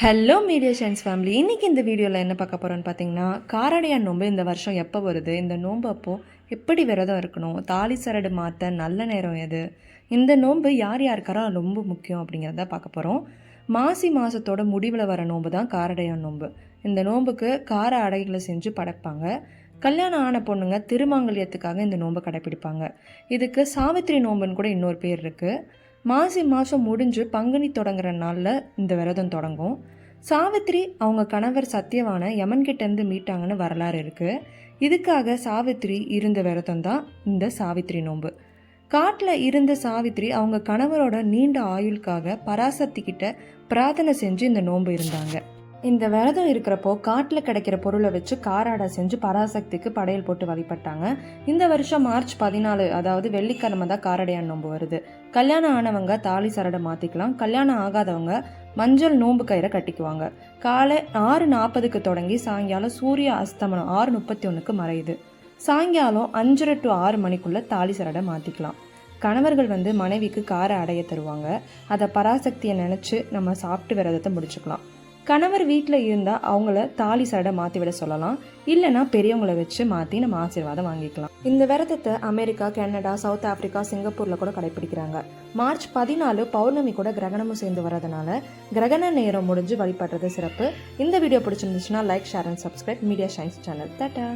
Hello media science family இன்றைக்கி இந்த வீடியோவில் என்ன பார்க்க போகிறோன்னு பார்த்தீங்கன்னா காரடையான் நோன்பு இந்த வருஷம் எப்போ வருது? இந்த நோன்பு அப்போது எப்படி விரதம் இருக்கணும்? தாலி சரடு மாற்ற நல்ல நேரம் எது? இந்த நோன்பு யார் யாருக்காரோ ரொம்ப முக்கியம் அப்படிங்கிறத பார்க்க போகிறோம் மாசி மாதத்தோட முடிவில் வர நோன்பு தான் காரடையான் நோன்பு இந்த நோன்புக்கு கார அடைகளை செஞ்சு படைப்பாங்க. கல்யாணம் ஆன பொண்ணுங்க திருமாங்கல்யத்துக்காக இந்த நோன்பை கடைப்பிடிப்பாங்க. இதுக்கு சாவித்திரி நோன்புன்னு கூட இன்னொரு பேர் இருக்குது மாசி மாதம் முடிஞ்சு பங்குனி தொடங்குற நாளில் இந்த விரதம் தொடங்கும். சாவித்திரி அவங்க கணவர் சத்தியவான யமன்கிட்டேருந்து மீட்டாங்கன்னு வரலாறு இருக்குது இதுக்காக சாவித்திரி இருந்த விரதம் தான் இந்த சாவித்திரி நோன்பு. காட்டில் இருந்த சாவித்திரி அவங்க கணவரோட நீண்ட ஆயுளுக்காக பராசக்தி கிட்ட பிரார்த்தனை செஞ்சு இந்த நோன்பு இருந்தாங்க. இந்த விரதம் இருக்கிறப்போ காட்டில் கிடைக்கிற பொருளை வச்சு காராடை செஞ்சு பராசக்திக்கு படையல் போட்டு வழிபட்டாங்க. இந்த வருஷம் மார்ச் பதினாலு அதாவது வெள்ளிக்கிழமை தான் காரடையான் நோன்பு வருது. கல்யாணம் ஆனவங்க தாலி சரடை மாற்றிக்கலாம் கல்யாணம் ஆகாதவங்க மஞ்சள் நோன்பு கயிறை கட்டிக்குவாங்க. காலை ஆறு நாற்பதுக்கு தொடங்கி சாயங்காலம் சூரிய அஸ்தமனம் ஆறு முப்பத்தி ஒன்றுக்கு மறையுது. சாயங்காலம் அஞ்சரை டு ஆறு மணிக்குள்ளே தாலி சரடை மாற்றிக்கலாம் கணவர்கள் வந்து மனைவிக்கு காரை அடைய தருவாங்க. அதை பராசக்தியை நினச்சி நம்ம சாப்பிட்டு விரதத்தை முடிச்சுக்கலாம். கணவர் வீட்டில் இருந்தால் அவங்கள தாலி சடை மாற்றி விட சொல்லலாம். இல்லைன்னா பெரியவங்களை வச்சு மாற்றி நம்ம ஆசீர்வாதம் வாங்கிக்கலாம். இந்த விரதத்தை அமெரிக்கா கனடா சவுத் ஆப்பிரிக்கா சிங்கப்பூரில் கூட கடைப்பிடிக்கிறாங்க மார்ச் பதினாலு பௌர்ணமி கூட கிரகணமும் சேர்ந்து வரதுனால கிரகண நேரம் முடிஞ்சு வழிபடுறது சிறப்பு. இந்த வீடியோ பிடிச்சிருந்துச்சுன்னா like share and subscribe media science channel Tata